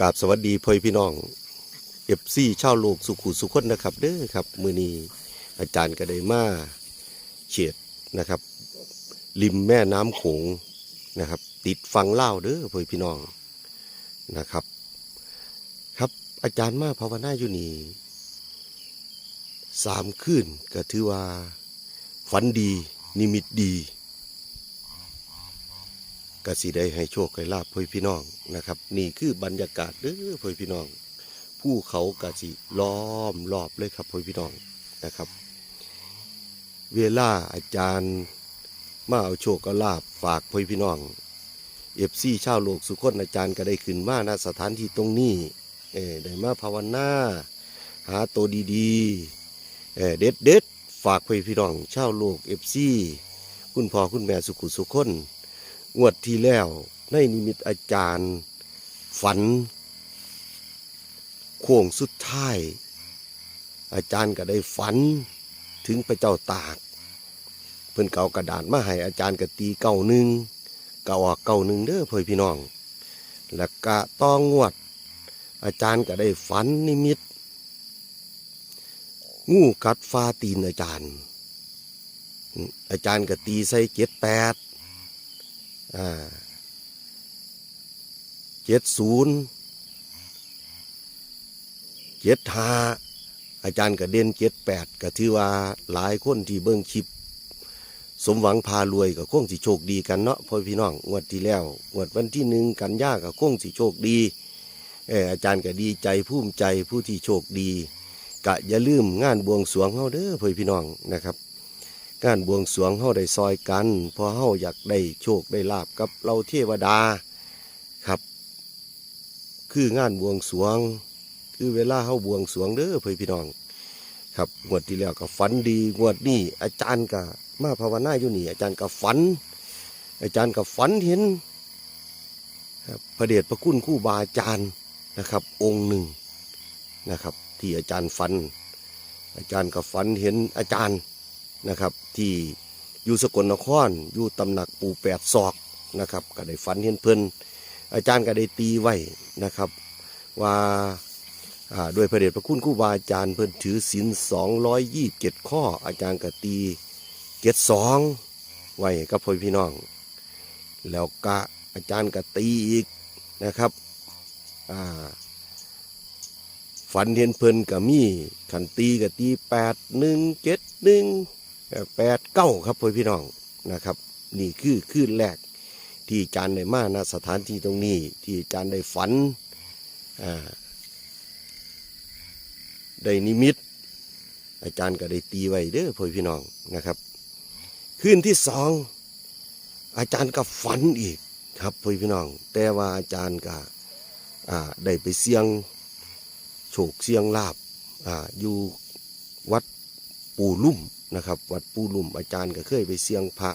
กราบสวัสดีพ่อพี่น้องเอฟซีชาวโลกสุขุสุขคนนะครับเด้อครับมือนีอาจารย์ก็ได้มาเฉียดนะครับ ริมแม่น้ำโขงนะครับ ติดฟังเล่าเด้อพ่อพี่น้องนะครับ ครับอาจารย์มาภาวนาอยู่นี่สามคืนก็ถือว่าฝันดีนิมิตดี กสิได้ให้โชคให้ลาบพ่อพี่น้องนะครับ นี่คือบรรยากาศเด้อพ่อพี่น้องภูเขากสิล้อมรอบเลยครับพ่อพี่น้องนะครับ เวลาอาจารย์มาเอาโชคเอาลาบฝากพ่อพี่น้องเอฟซีชาวโลกสุคนอาจารย์ก็ได้ขึ้นมาณสถานที่ตรงนี้เออได้มาภาวนาหาตัวดีๆเออเด็ดเด็ดฝากพ่อพี่น้องชาวโลกเอฟซีคุณพ่อคุณแม่สุขุสุคน งวดที่แล้ว ในนิมิตอาจารย์ ฝัน โค้งสุดท้าย อาจารย์ก็ได้ฝันถึงพระเจ้าตาก เพิ่นเก่ากระดาษมาให้อาจารย์ก็ตีเก่าหนึ่งเก่าออกเก่าหนึ่งเด้อเพื่อพี่น้อง แล้วก็ต้องงวด อาจารย์ก็ได้ฝันนิมิต งูกัดฟ้าตีนอาจารย์ อาจารย์ก็ตีใส่เจ็ดแปด เจ็ดศูนย์เจ็ดห้าอาจารย์ก็เด่นเจ็ดแปดก็ถือว่าหลายคนที่เบิ่งคลิป สมหวังพารวยก็คงสิโชคดีกันเนาะพ่อพี่น้องงวดที่แล้วงวดวันที่หนึ่งกันยาก็คงสิโชคดีเอออาจารย์ก็ดีใจภูมิใจผู้ที่โชคดีกะอย่าลืมงานบวงสรวงเฮาเด้อพ่อพี่น้องนะครับ การบวงสรวงเฮาได้ซอยกันเพอเฮาอยากได้โชคได้ลาบกับเราเทวดาครับ คืองานบวงสรวง คือเวลาเฮาบวงสรวงเด้อเพื่อพี่น้อง ครับงวดที่แล้วก็ฝันดีงวดนี้อาจารย์ก็มาภาวนาอยู่นี่ อาจารย์ก็ฝัน อาจารย์ก็ฝันเห็นครับพระเดชพระคุณคู่บาอาจารย์นะครับ องค์หนึ่งนะครับ ที่อาจารย์ฝัน อาจารย์ก็ฝันเห็นอาจารย์ นะครับ ที่อยู่สกลนครอยู่ตำหนักปู่แปดศอกนะครับก็ได้ฝันเห็นเพิ่นอาจารย์ก็ได้ตีไว้นะครับ ว่าด้วยพระเดชพระคุณครูบาอาจารย์เพิ่นถือศีลสองร้อยยี่สิบเจ็ดข้อ อาจารย์ก็ตีเจ็ดสองไว้กับพ่อพี่น้อง แล้วก็อาจารย์ก็ตีอีกนะครับฝันเห็นเพิ่นก็มีขันตีก็ตีแปดหนึ่งเจ็ดหนึ่ง แปดเก้าครับพ่อพี่น้องนะครับ นี่คือคืนแรกที่อาจารย์ได้มาณสถานที่ตรงนี้ ที่อาจารย์ได้ฝันได้นิมิต อาจารย์ก็ได้ตีไว้เด้อพ่อพี่น้องนะครับคืนที่สองอาจารย์ก็ฝันอีกครับพ่อพี่น้อง แต่ว่าอาจารย์ก็ได้ไปเสี่ยงโฉกเสียงลาบอาอยู่วัดปู่ลุ่ม นะครับ วัดปูลุ่มอาจารย์ก็เคยไปเสียงพระ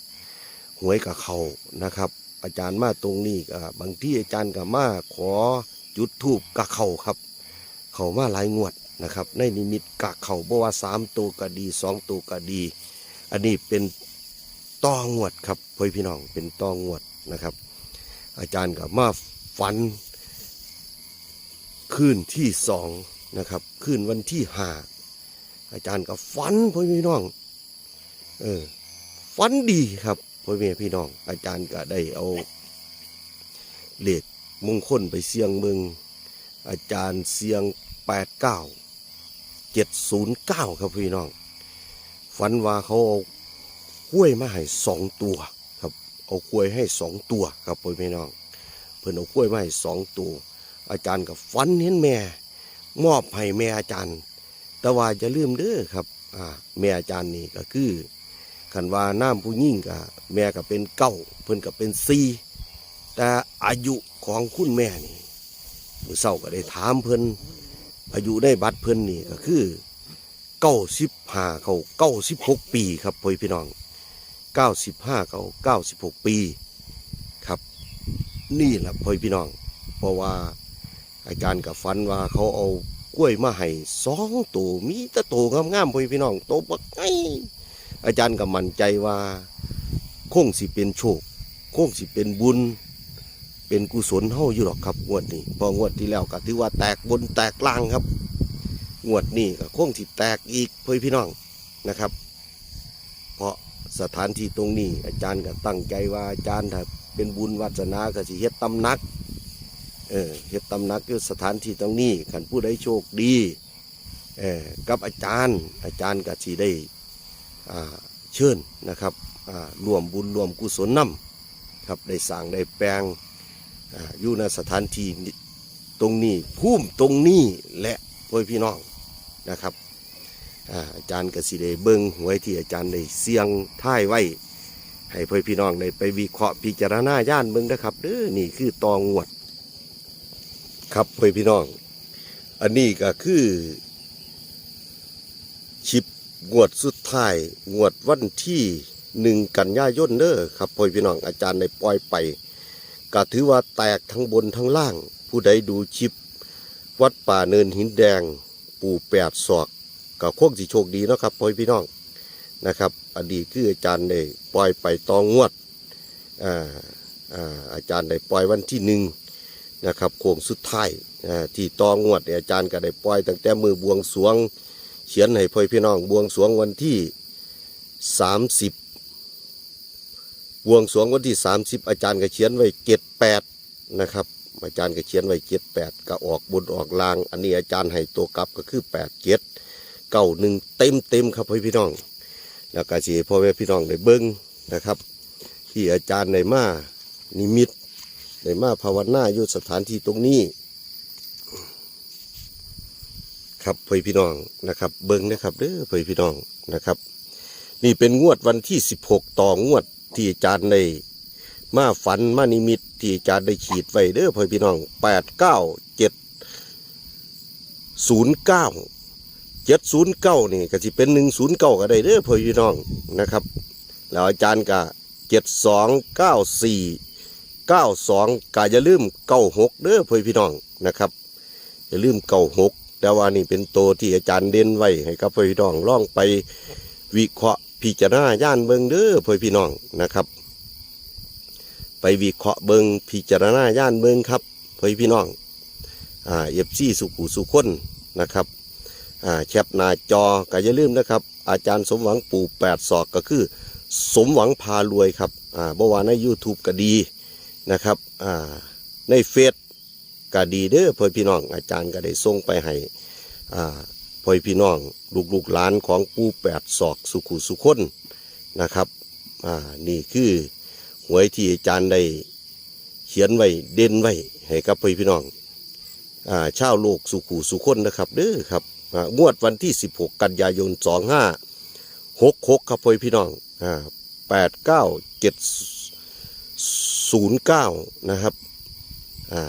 หวยกับเขานะครับ อาจารย์มาตรงนี้ก็บางที่อาจารย์ก็มาขอจุดทูบกับเขาครับ เขามาหลายงวดนะครับ ในนิมิตกะเขาบอกว่าสามตัวก็ดีสองตัวก็ดี อันนี้เป็นต้องงวดครับพ่อพี่น้องเป็นต้องงวดนะครับ อาจารย์ก็มาฝันคืนที่สองนะครับคืนวันที่ห้าอาจารย์ก็ฝันพ่อพี่น้อง เออฝันดีครับพ่อแม่พี่น้อง อาจารย์ก็ได้เอาเลขมงคลไปเสียงเมืองอาจารย์เสียงแปดเก้าเจ็ดศูนย์เก้าครับพี่น้องฝันว่าเขาเอากล้วยมาให้สองตัวครับ เอากล้วยให้สองตัวครับพ่อพี่น้อง เพิ่นเอากล้วยมาให้สองตัว อาจารย์กับฟันเห็นแม่ มอบให้แม่อาจารย์ แต่ว่าจะลืมเด้อครับอ่าแม่อาจารย์นี่ก็คือ คันว่าน้ำผู้ยิ่งก็แม่ก็เป็นเก้าเพิ่นก็เป็นสี่แต่อายุของคุณแม่นี่มือเศร้าก็ได้ถามเพิ่นอายุได้บัตรเพิ่นนี่ก็คือเก้าสิบห้าเขาเก้าสิบหกปีครับพ่อพี่น้องเก้าสิบห้าเขาเก้าสิบหกปีครับ นี่แหละพ่อพี่น้อง เพราะว่าอาจารย์กับฟันว่าเขาเอากล้วยมาให้สองตัวมีแต่ตัวงามๆพ่อพี่น้องโตบักไง อาจารย์ก็มั่นใจว่าคงสิเป็นโชคคงสิเป็นบุญ เป็นกุศลเฮาอยู่หรอกครับงวดนี้พองวดที่แล้วก็ถือว่าแตกบนแตกล่างครับ งวดนี้ก็คงสิแตกอีกเพื่อพี่น้องนะครับ เพราะสถานที่ตรงนี้ อาจารย์ก็ตั้งใจว่าอาจารย์ถ้าเป็นบุญวาสนาก็สิเฮ็ดตำนักเออเฮ็ดตำนักอยู่สถานที่ตรงนี้ขันผู้ใดโชคดีเออกับอาจารย์อาจารย์ก็สิได้ เชิญนะครับรวมบุญรวมกุศลนำครับได้สร้างได้แปลงออยู่ในสถานที่ตรงนี้ภูมิตรงนี้และพ่อพี่น้องนะครับอาอาจารย์กสิได้เบิงหวยที่อาจารย์ได้เสียงท่ายไว้ ให้พ่อพี่น้องได้ไปวิเคราะห์พิจารณาย่านเบิงนะครับเด้อนี่คือตองวด ครับพ่อพี่น้อง อันนี้ก็คือชิป งวดสุดท้ายงวดวันที่หนึ่งกันยายนเด้อครับพ่อพี่น้องอาจารย์ได้ปล่อยไปก็ถือว่าแตกทั้งบนทั้งล่าง ผู้ใดดูชิป วัดป่าเนินหินแดง ปู่แปดศอกก็คงสิโชคดีเนาะครับพ่อพี่น้องนะครับอดีตคืออาจารย์ได้ปล่อยไปตองงวดอ่าอ่าอาจารย์ได้ปล่อยวันที่หนึ่งนะครับโค้งสุดท้ายอ่าที่ตองงวดอาจารย์ก็ได้ปล่อยตั้งแต่มือบวงสวง เขียนให้พ่อพี่น้องบวงสรวงวันที่ 30 บวงสรวงวันที่ 30 อาจารย์ก็เขียนไว้เจ็ดแปดนะครับ อาจารย์ก็เขียนไว้เจ็ดแปดก็ออกบนออกลาง อันนี้อาจารย์ให้ตัวกลับก็คือแปดเจ็ดเก้าหนึ่งเต็มเต็มครับพ่อพี่น้อง แล้วก็สิให้พ่อแม่พี่น้องได้เบิ้งนะครับ ที่อาจารย์ได้มานิมิตได้มาภาวนาอยู่สถานที่ตรงนี้ ครับเพื่อพี่น้องนะครับ เบิ้งนะครับเด้อเพื่อพี่น้องนะครับ นี่เป็นงวดวันที่ 16 ต่องวดที่อาจารย์ได้มาฝันมานิมิตที่อาจารย์ได้ขีดไว้เด้อเพื่อนพี่น้อง 8 9 7 0 9 7 0 9นี่ก็จะเป็น 1 0 9 ก็ได้เด้อเพื่อพี่น้องนะครับ แล้วอาจารย์ก็7 2 9 4เก้าสองกาอย่าลืมเก้าหกเด้อเพื่อพี่น้องนะครับอย่าลืมเก้าหก แต่ว่านี่เป็นโตที่อาจารย์เด่นไว้ให้กับพี่น้องล่องไปวิเคราะห์พิจารณาย่านเบิงเด้อพ่อพี่น้องนะครับ ไปวิเคราะห์เบิงพิจารณาย่านเบิงครับพ่อพี่น้องอ่าเอฟซีสุขุสุคนนะครับอ่าแคปหน้าจอก็อย่าลืมนะครับ อาจารย์สมหวังปู่แปดศอกก็คือ สมหวังพารวยครับอ่าเมื่อวานใน YouTube ก็ดีนะครับอ่าในเฟซ ก็ดีเด้อพ่อพี่น้อง อาจารย์ก็ได้ส่งไปให้พ่อพี่น้องลูกลูกหลานของปู่แปดศอกสุขุสุคนนะครับนี่คือหวยที่อาจารย์ได้เขียนไว้เด่นไว้ให้กับพ่อพี่น้องอชาวโลกสุขุสุคนนะครับเด้อครับงวดวันที่ 16 กันยายน 2566 ครับพ่อพี่น้องอ่า897ศูนย์เก้านะครับอ่า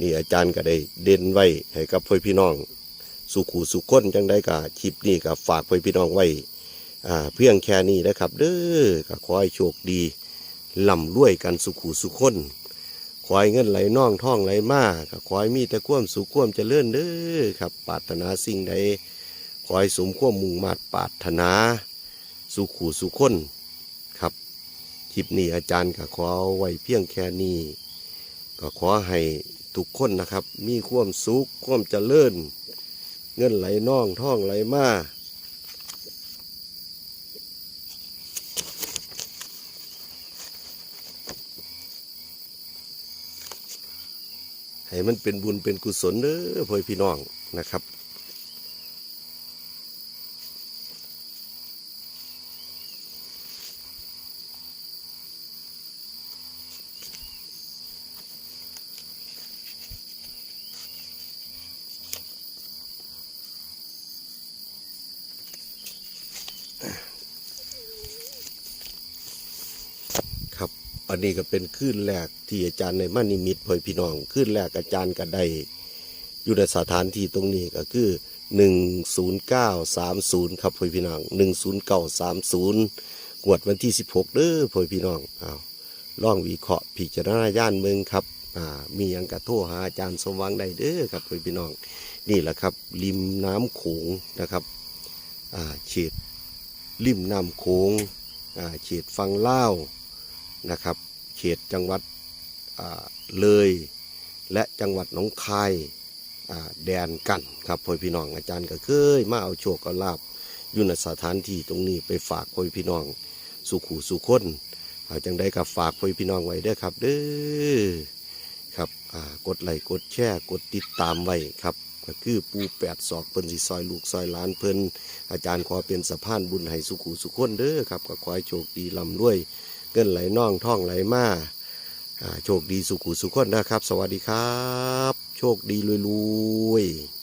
นี่อาจารย์ก็ได้เด่นไว้ให้กับพ่อพี่น้อง สุขูสุขคนจังได้กับคลิปนี้กับฝากพ่อพี่น้องไว้เพียงแค่นี้นะครับเด้อก็ขอให้โชคดีล่ำรวยกันสุขูสุขคนขอให้เงินไหลน่องท่องไหลมาก็ขอให้มีแต่ความสุขความเจริญเด้อครับปรารถนาสิ่งใดขอให้สมความมุ่งมาตปรารถนา สุขูสุขคนครับคลิปนี้อาจารย์ก็ขอไว้เพียงแค่นี้ก็ขอให้ ทุกคนนะครับ มีความสุขความเจริญ เงินไหลน่องท่องไหลมาให้มันเป็นบุญเป็นกุศลเด้อพ่อพี่น้องนะครับ ครับ อันนี้ก็เป็นคลื่นแรกที่อาจารย์ในมานิมิตพ่อพี่น้องคลื่นแรกอาจารย์ก็ได้อยู่ในสถานที่ตรงนี้ก็คือหนึ่งศูนย์เก้าสามศูนย์ครับพ่อพี่น้องหนึ่งศูนย์เก้าสามศูนย์กวดวันที่สิบหกเด้อพ่อพี่น้องอ้าวล่องวิเคราะห์พิจารณาย่านเมืองครับอ่ามีหยังกระโทรหาอาจารย์สมวังได้เด้อครับพ่อพี่น้อง นี่แหละครับ ริมน้ำโขงนะครับอ่าเขตริมน้ำโขงอ่าเขตฟังเล่า นะครับ เขตจังหวัดเลยและจังหวัดหนองคายแดนกันครับพ่อพี่น้องอาจารย์ก็เคยมาเอาโชคเอาลาบอยู่ในสถานที่ตรงนี้ไปฝากพ่อพี่น้องสุขูสุขคนเอาจังได้กับฝากพ่อพี่น้องไว้เด้อครับเด้อครับกดไลค์กดแชร์กดติดตามไว้ครับก็คือปูแปดศอกเพิ่นสิซอยลูกซอยหลานเพิ่นอาจารย์ขอเป็นสะพานบุญให้สุขูสุขคนเด้อครับก็ขอให้โชคดีลำด้วย เงินไหลน่องท่องไหลมาอ่าโชคดีสุขุสุขคนนะครับ สวัสดีครับ โชคดีรวยๆ